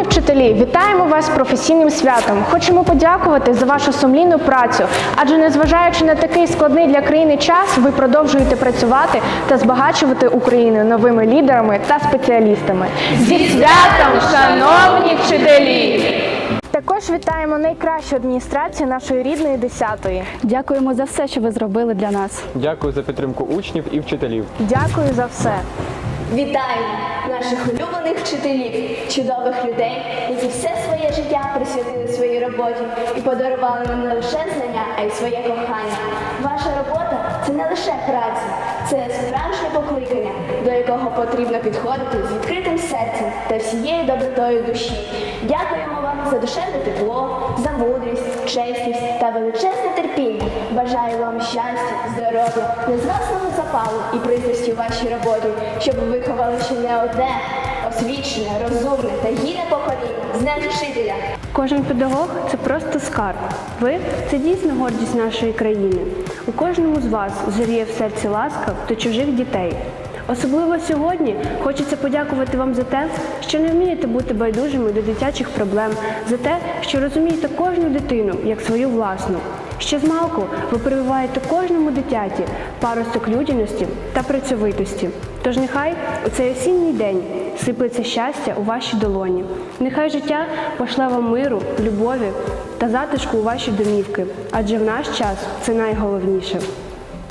Шановні вчителі, вітаємо вас з професійним святом. Хочемо подякувати за вашу сумлінну працю, адже незважаючи на такий складний для країни час, ви продовжуєте працювати та збагачувати Україну новими лідерами та спеціалістами. Зі святом, шановні вчителі! Також вітаємо найкращу адміністрацію нашої рідної десятої. Дякуємо за все, що ви зробили для нас. Дякую за підтримку учнів і вчителів. Дякую за все. Вітаємо наших улюблених вчителів, чудових людей, які все своє життя присвятили своїй роботі і подарували нам не лише знання, а й своє кохання. Ваша робота це не лише праця, це справжнє покликання, до якого потрібно підходити з відкритим серцем та всією добротою душі. Дякуємо вам за душевне тепло, за мудрість, чесність та величезне терпіння. Бажаю вам щастя, здоров'я, незгасного запалу і пристрасті у вашій роботі, щоб ви виховали ще не одне освічене, розумне та гідне покоління з Днем. Кожен педагог це просто скарб. Ви це дійсно гордість нашої країни. У кожному з вас зоріє в серці ласка до чужих дітей. Особливо сьогодні хочеться подякувати вам за те, що не вмієте бути байдужими до дитячих проблем, за те, що розумієте кожну дитину як свою власну. Ще з малку ви прививаєте кожному дитяті паросток людяності та працьовитості. Тож нехай у цей осінній день сиплеться щастя у ваші долоні. Нехай життя пошле вам миру, любові та затишку у ваші домівки, адже в наш час це найголовніше.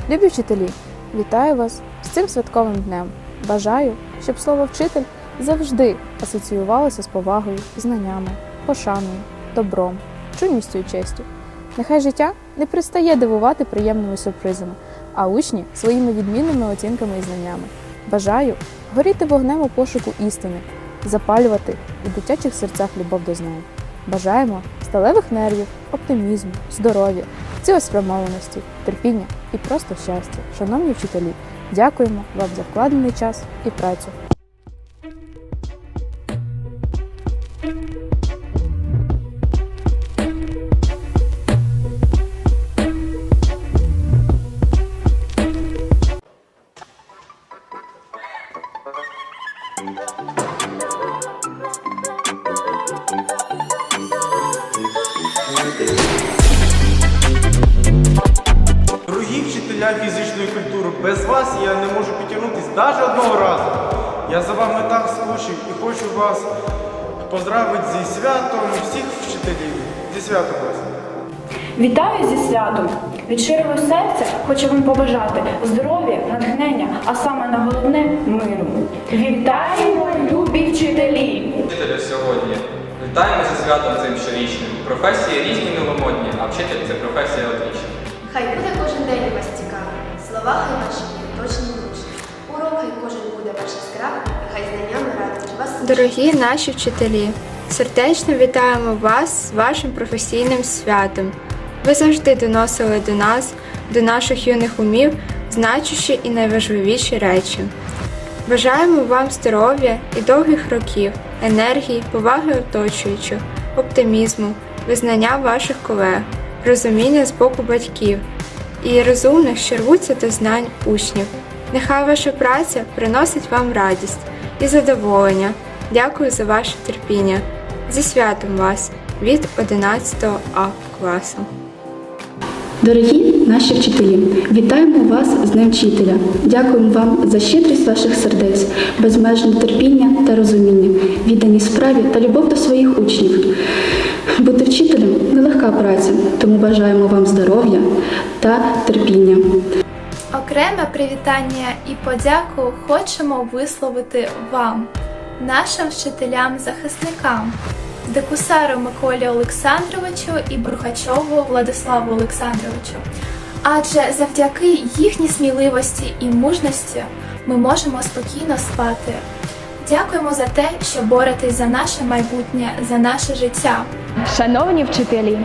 Любі вчителі, вітаю вас з цим святковим днем. Бажаю, щоб слово вчитель завжди асоціювалося з повагою, знаннями, пошаною, добром, чуйністю і честю. Нехай життя не пристає дивувати приємними сюрпризами, а учні своїми відмінними оцінками і знаннями. Бажаю горіти вогнем у пошуку істини, запалювати у дитячих серцях любов до знань. Бажаємо сталевих нервів, оптимізму, здоров'я, цілеспрямованості, терпіння і просто щастя. Шановні вчителі, дякуємо вам за вкладений час і працю. Дорогі вчителя фізичної культури, без вас я не можу підтягнутися навіть одного разу. Я за вами так скучив і хочу вас поздравити зі святом всіх вчителів. Зі святом вас. Вітаю зі святом! Від щирого серця хочу вам побажати здоров'я, натхнення, а саме на головне миру. Вітаємо, любі вчителі! Вчителя сьогодні. Вітаємо зі святом цим щорічним. Професії різні новомодні, а вчитель це професія одвічна. Хай буде кожен день у вас слова хай ваші точні влучні. Урок кожен буде ваш яскравий, хай знаннями радить вас. Дорогі наші вчителі, сердечно вітаємо вас з вашим професійним святом. Ви завжди доносили до нас, до наших юних умів, значущі і найважливіші речі. Бажаємо вам здоров'я і довгих років, енергії, поваги оточуючих, оптимізму, визнання ваших колег, розуміння з боку батьків і розумних, що рвуться до знань учнів. Нехай ваша праця приносить вам радість і задоволення. Дякую за ваше терпіння. Зі святом вас від 11 А класу. Дорогі наші вчителі, вітаємо вас з Днем вчителя. Дякуємо вам за щедрість ваших сердець, безмежне терпіння та розуміння, віддані справі та любов до своїх учнів. Бути вчителем нелегка праця, тому бажаємо вам здоров'я та терпіння. Окреме привітання і подяку хочемо висловити вам, нашим вчителям-захисникам, Декусару Миколі Олександровичу і Бурхачову Владиславу Олександровичу. Адже завдяки їхній сміливості і мужності ми можемо спокійно спати. Дякуємо за те, що боретесь за наше майбутнє, за наше життя. Шановні вчителі,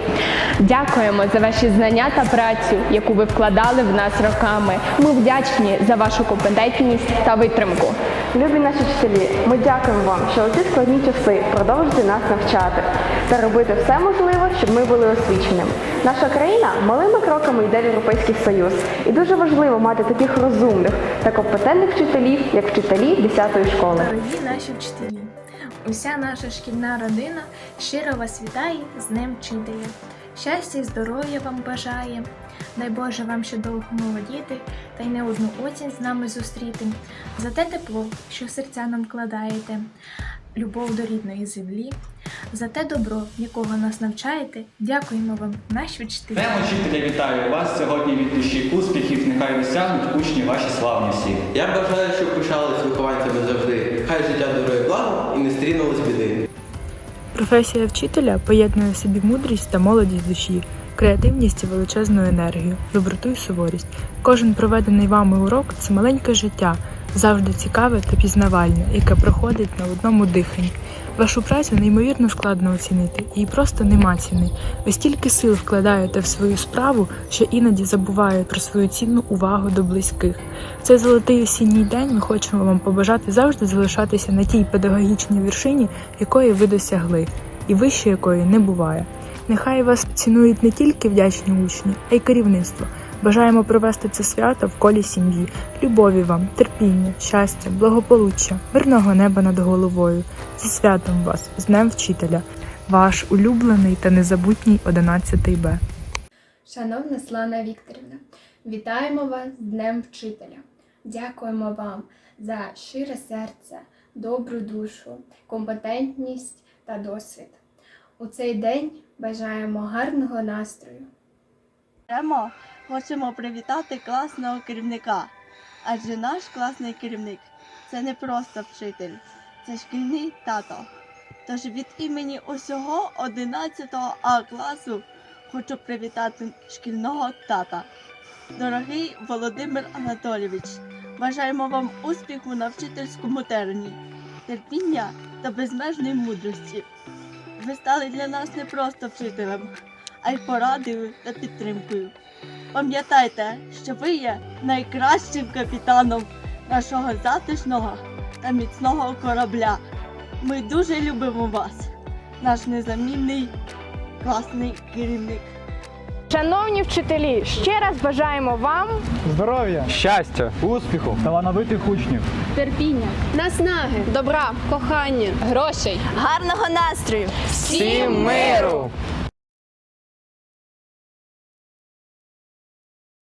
дякуємо за ваші знання та працю, яку ви вкладали в нас роками. Ми вдячні за вашу компетентність та витримку. Любі наші вчителі, ми дякуємо вам, що у ці складні часи продовжуєте нас навчати та робити все можливе, щоб ми були освіченими. Наша країна малими кроками йде в Європейський Союз, і дуже важливо мати таких розумних та компетентних вчителів, як вчителі 10-ї школи. Дорогі наші вчителі! Уся наша шкільна родина щиро вас вітає з Днем Вчителя. Щастя і здоров'я вам бажає. Дай Боже вам ще довго молодіти, та й не одну осінь з нами зустріти. За те тепло, що в серця нам вкладаєте, любов до рідної землі, за те добро, якого нас навчаєте. Дякуємо вам, наші вчителі. Днем учителя вітаю вас сьогодні від душі успіхів, нехай досягнуть учні ваші славні всі. Я бажаю, щоб пишались вихованцями завжди. Хай життя не стрінулось біди. Професія вчителя поєднує в собі мудрість та молодість душі, креативність і величезну енергію, доброту і суворість. Кожен проведений вами урок це маленьке життя, завжди цікаве та пізнавальне, яке проходить на одному диханні. Вашу працю неймовірно складно оцінити, їй просто нема ціни. Ви стільки сил вкладаєте в свою справу, що іноді забуваєте про свою цінну увагу до близьких. В цей золотий осінній день ми хочемо вам побажати завжди залишатися на тій педагогічній вершині, якої ви досягли, і вище якої не буває. Нехай вас цінують не тільки вдячні учні, а й керівництво. Бажаємо провести це свято в колі сім'ї, любові вам, терпіння, щастя, благополуччя, мирного неба над головою. Зі святом вас, з Днем Вчителя, ваш улюблений та незабутній 11 Б. Шановна Слана Вікторівна, вітаємо вас з Днем Вчителя. Дякуємо вам за щире серце, добру душу, компетентність та досвід. У цей день бажаємо гарного настрою. Окремо хочемо привітати класного керівника. Адже наш класний керівник це не просто вчитель, це шкільний тато. Тож від імені усього 11 А класу хочу привітати шкільного тата. Дорогий Володимир Анатолійович, бажаємо вам успіху на вчительському терені, терпіння та безмежної мудрості. Ви стали для нас не просто вчителем, а й порадою та підтримкою. Пам'ятайте, що ви є найкращим капітаном нашого затишного та міцного корабля. Ми дуже любимо вас, наш незамінний класний керівник. Шановні вчителі, ще раз бажаємо вам Здоров'я, щастя, успіху, талановитих учнів. терпіння, Наснаги, добра, кохання. грошей. Гарного настрою! Всім миру!